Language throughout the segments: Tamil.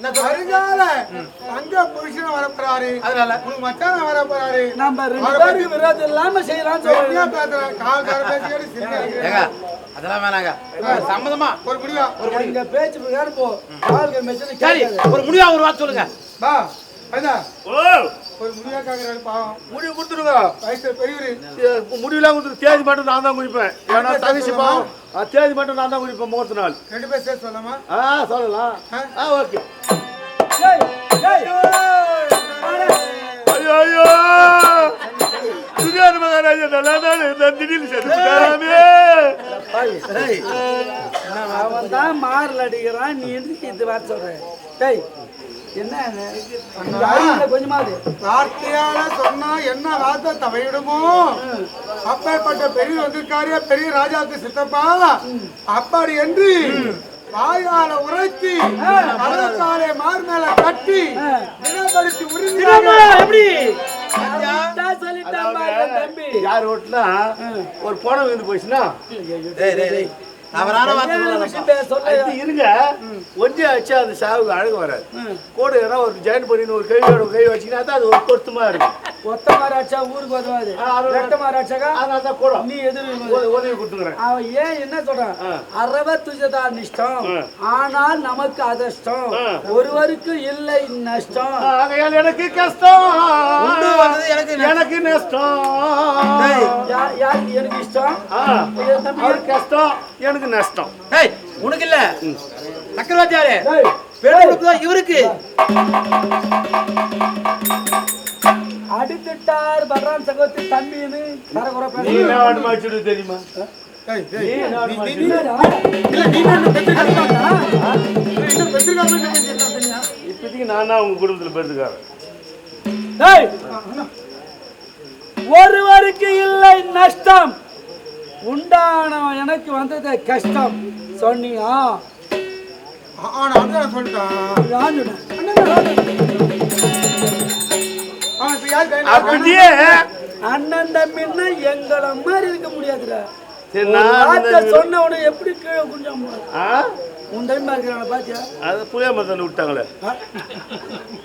வருங்கால தங்க புருஷன் வர போறாரு அதனால? உனக்கு மச்சான வர போறாரு நம்ம ரெண்டு பேருக்கு விரோதம் இல்லாம செய்யலாம் பேசுறேன் கால் கார பேசிக்கிட்டு அதெல்லாம் வேணாங்க. ஒரு சம்மதமா? ஒரு முடிவா? எங்க பேச்சு பிரகாரம் போ. சரி கேட்காது. ஒரு முடிவா ஒரு வார்த்தை சொல்லுங்க. பா ஐயா ஓ. ஒரு முடிவா கேக்குறாரு பாவம். முடிவு கொடுத்துருங்க. வயசு பெரியவரு. முடிவுலாம் கொடுத்து தேதி மட்டும் நான் தான் குடிப்பேன். ஏன்னா பாவம். தேதி மட்டும் நான் தான் குடிப்பேன் முகூர்த்த நாள். ரெண்டு பேர் சேர்த்து சொல்லாமா ஆ சொல்லலாம். ஆ ஓகே. ஐயோ ஐயோ சுகார் மகாராஜா நல்லா தான் இருந்தா திடீர்னு செத்துட்டாராமே அவன் தான் மாறல அடிக்கிறான் நீ எதுக்கு இது வார்த்தை சொல்ற டேய் என்ன இது? இந்த அறிவுல கொஞ்சமாவது வார்த்தையால சொன்னா என்ன வார்த்தை தவையிடுமோ அப்பேற்பட்ட பெரிய வந்திருக்காரு பெரிய ராஜாவுக்கு சித்தப்பா அப்படி என்று வாயால உரைத்தி மரத்தாலே மார் மேல கட்டி தினப்படுத்தி உறுதியாக எப்படி? யார் வீட்டுல ஒரு போன விழுந்து போச்சுன்னா? டேய் டேய் டேய். தவறான இருங்க. ஒன்றே வச்சு அந்த சாவுக்கு அழகு வராது. கூட ஏன்னா ஒரு ஜாயின் பண்ணி ஒரு கையோட கை வச்சுக்கினா அது ஒரு பொருத்தமா இருக்கும். ஒத்த மாதிரி ஆச்சா ஊருக்கு உதவாது ரெட்ட கூட நீ எதிர் உத- உதவி கொடுத்துக்கிறேன். அவன் ஏன் என்ன சொல்றான். அறவ துஜதா நிஷ்டம். ஆனால் நமக்கு அதிர்ஷ்டம். ஒருவருக்கு இல்லை நஷ்டம். ஆகையால் எனக்கு கஷ்டம். எனக்கு நஷ்டம். எனக்கு நஷ்டம். யார் யாருக்கு எனக்கு இஷ்டம்? அவருக்கு கஷ்டம் எனக்கு நஷ்டம். டேய் உனக்கு இல்ல. சக்கரவர்த்தியாரே இவருக்கு? அடித்துட்டார் பர்ரான் சகோதரி தம்பின்னு கரகுற தெரியுமா? இப்போதைக்கு நான் தான் உங்க குடும்பத்துல பெருதுக்காரன் டேய், ஒருவருக்கு இல்லை நஷ்டம். உண்டானவன் எனக்கு வந்தது கஷ்டம். சொன்னியா? சொல்லிட்டான். அப்படியே அண்ணன் தம்பின்னா எங்களை மாதிரி இருக்க முடியாதுடா. சொன்ன உடனே எப்படி கீழே குஞ்சம்? உன் தம்பி இருக்கிறான பாத்தியா? அது புளிய மரத்தில் விட்டாங்களே.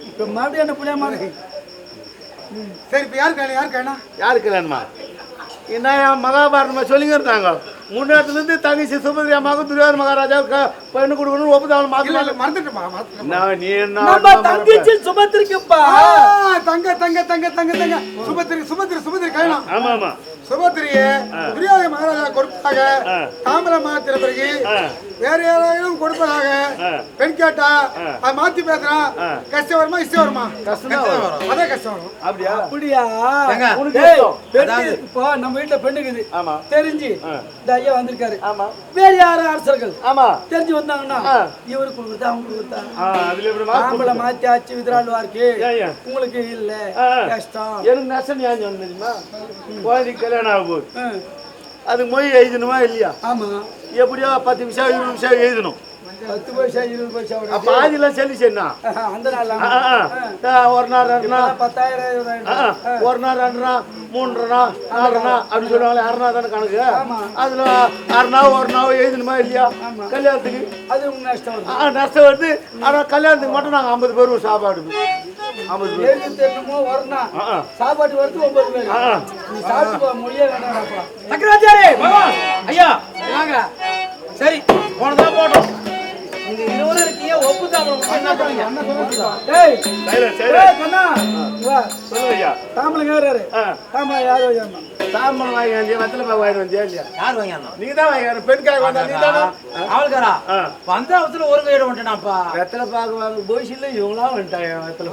இப்ப மறுபடியும் என்ன புள்ளிய மாதிரி சரி இப்ப யார் கையில யார் கையில? யாரு கல்யாணமா என்ன என் மகாபாரதமா சொல்லிங்க இருந்தாங்க முன்னேறத்துல இருந்து தங்கச்சி சுபதிரி மகன் துரியோதன மகாராஜா பெண்ணு கொடுக்கணும் ஒப்புதாவல் இல்ல மறந்துட்டுமா நீ என்ன தங்கச்சி சுபத்திருக்குப்பா தங்க தங்க தங்க தங்க தங்க. சுபத்திரி சுபத்திரி சுபத்திரி கைலாம் ஆமா ஆமா. சுபத்திரிய துரியோதன மகாராஜா கொடுப்பதாக. தாமரை மாத்திர பிறகு. வேற யாராவது கொடுப்பதாக. பெண் கேட்டா அது மாத்தி பேசுறான். கஷ்டம் வருமா இஷ்டம் வருமா? கஷ்டம் தான் வரும். அதே கஷ்டம் வரும். அப்படியா? அப்படியா? இப்போ நம்ம வீட்டுல பெண்ணுக்குது ஆமா. தெரிஞ்சு. இந்த ஐயா வந்திருக்காரு. ஆமா. வேற யாரும் அரசர்கள்? ஆமா. தெரிஞ்சு வந்தாங்கன்னா ஆ. இவரு கொடுக்குறதா அவங்க கொடுக்குறதா மாத்தி ஆச்சு விதிராளுவாருக்கு ஏன், ஏன்? உங்களுக்கு இல்ல. கஷ்டம். எனக்கு நஷ்டம் ஏன் சொன்ன தெரியுமா? குழந்தைக்கு கல்யாணம் ஆக போகுது. அதுக்கு மொய் எழுதணுமா இல்லையா? எப்படியோ பத்து நிமிஷம் இருபது நிமிஷம் எழுதணும். பத்து பைசா இருபது பைசா பாதிலாம் அந்த நாள் ஆ, ஆ. ஒரு நாள் ரெண்டு நாள். பத்தாயிரம். ஒரு நாள் ரெண்டு நாள் மூன்று நாள் நாலு நாள் அப்படி சொல்லுவாங்களே அரை நாள் தானே கணக்கு. அதுல அரை நாள் ஒரு நாள் எழுதணுமா இல்லையா. கல்யாணத்துக்கு. அது நஷ்டம் வருது. நஷ்டம் வருது. ஆனா கல்யாணத்துக்கு மட்டும் நாங்க ஐம்பது பேர் ஒரு சாப்பாடு எழுபத்தி எட்டுமோ வரணும். சாப்பாட்டு வரது ஒன்பது பேர். நீ சாப்பிட்டு வேண்டாம்ப்பா. பகவான் ஐயா வாங்க. சரி போனதான் போட்டோம். நீங்க இருவரும் இருக்கீங்க ஒப்பு என்ன பண்ணுங்க டேய் சைலண்ட், டேய், சைலண்ட். கண்ணா. சொல்லுங்க ஐயா. தாம்பளம் ஏறாரு ஆ. தாம்பளம் யாரும் சாம்பல் வாங்கி வந்தியா வெத்தலை பாக்கு வாங்கி வந்தியா இல்லையா யார் வாங்க நீங்க தான் வாங்கி பெண் காய் வந்தா நீ தானே? அவளுக்காரா. வந்த அவசரம் ஒரு கையிட வந்துட்டான்ப்பா. வெத்தலை பாக்கு வாங்க போய்ச்சில்ல இவங்களா வந்துட்டாங்க வெத்தலை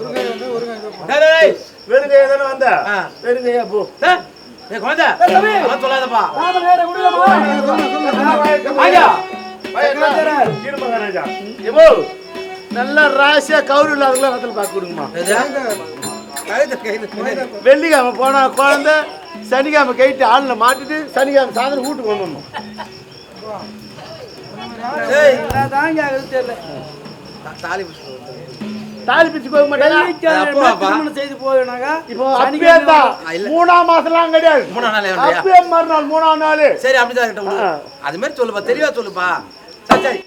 டேய், டேய். வெறும் கையா தானே வந்த. வெறும் கையா போ. குழந்தை. சொல்லாதப்பா. மகாராஜா நல்ல ராசியா கவுரு இல்லாதவங்கள வெத்தலை பாக்கு கொடுங்கம்மா. வெள்ளிக்கிழமை போனா குழந்தை சனிக்கிழமை கைட்டு ஆளுல மாட்டிட்டு சனிக்கிழமை சாயந்தரம் வீட்டுக்கு தாங்க அது தெரியல தாலி தாலி பிச்சு போக மாட்டாங்க செய்து போயினாக்கா இப்போ அப்பயே தான். மூணாம் மாசம்லாம் கிடையாது. மூணாம் நாள்? அப்பயே மறுநாள் மூணாம் நாள். சரி அப்படிதான். அது மாதிரி சொல்லுப்பா தெளிவா சொல்லுப்பா. சரி.